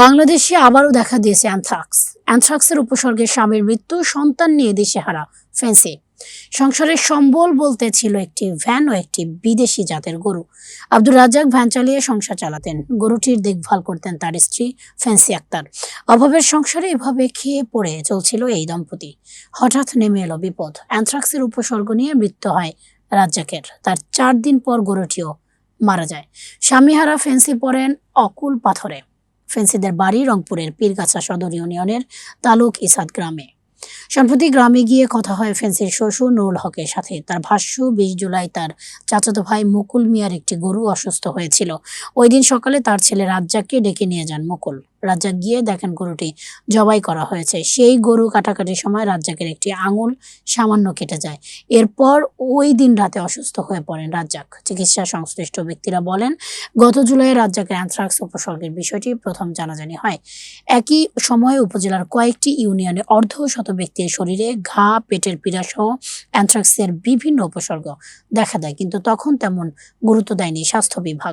বাংলাদেশে আবারও দেখা দিয়েছে অ্যানথ্রাক্স। অ্যানথ্রাক্সের উপসর্গে স্বামীর মৃত্যু, সন্তান নিয়ে দেশে হারা ফেন্সি সংসারের সম্বল বলতে ছিল একটি ভ্যান ও একটি বিদেশি জাতের গরু। আব্দুর রাজ্জাক ভ্যান চালিয়ে সংসার চালাতেন। গরুটির দেখভাল করতেন তার স্ত্রী ফেন্সি আক্তার। অভাবের সংসারে এভাবে খেয়ে পড়ে চলছিল এই দম্পতি। হঠাৎ নেমে এলো বিপদ। অ্যানথ্রাক্সের উপসর্গ নিয়ে মৃত্যু হয় রাজ্জাকের। তার চার দিন পর গরুটিও মারা যায়। স্বামীহারা ফেন্সি পড়েন অকুল পাথরে। ফেন্সিদের বাড়ি রংপুরের পীরগাছা সদর ইউনিয়নের তালুক ইসাদ গ্রামে। সম্প্রতি গ্রামে গিয়ে কথা হয় ফেন্সির শ্বশুর নুরুল হকের সাথে। তার ভাষ্য, বিশ জুলাই তার চাচাতো ভাই মুকুল মিয়ার একটি গরু অসুস্থ হয়েছিল। ওই দিন সকালে তার ছেলে রাজ্জাককে ডেকে নিয়ে যান মুকুল। রাজ্জাক গিয়ে দেখেন গরুটি জবাই করা হয়েছে। সেই গরু কাটাকাটির সময় রাজ্জাকের একটি আঙুল সামান্য কেটে যায়। এরপর ওই দিন রাতে অসুস্থ হয়ে পড়েন রাজ্জাক। চিকিৎসা সংশ্লিষ্ট ব্যক্তিরা বলেন, গত জুলাই রাজ্জাকের অ্যানথ্রাক্স উপসর্গের বিষয়টি প্রথম জানাজানি হয়। একই সময়ে উপজেলার কয়েকটি ইউনিয়নে অর্ধ শত ব্যক্তির শরীরে ঘা, পেটের পীড়া সহ অ্যানথ্রাক্সের বিভিন্ন উপসর্গ দেখা দেয়, কিন্তু তখন তেমন গুরুত্ব দেয়নি স্বাস্থ্য বিভাগ।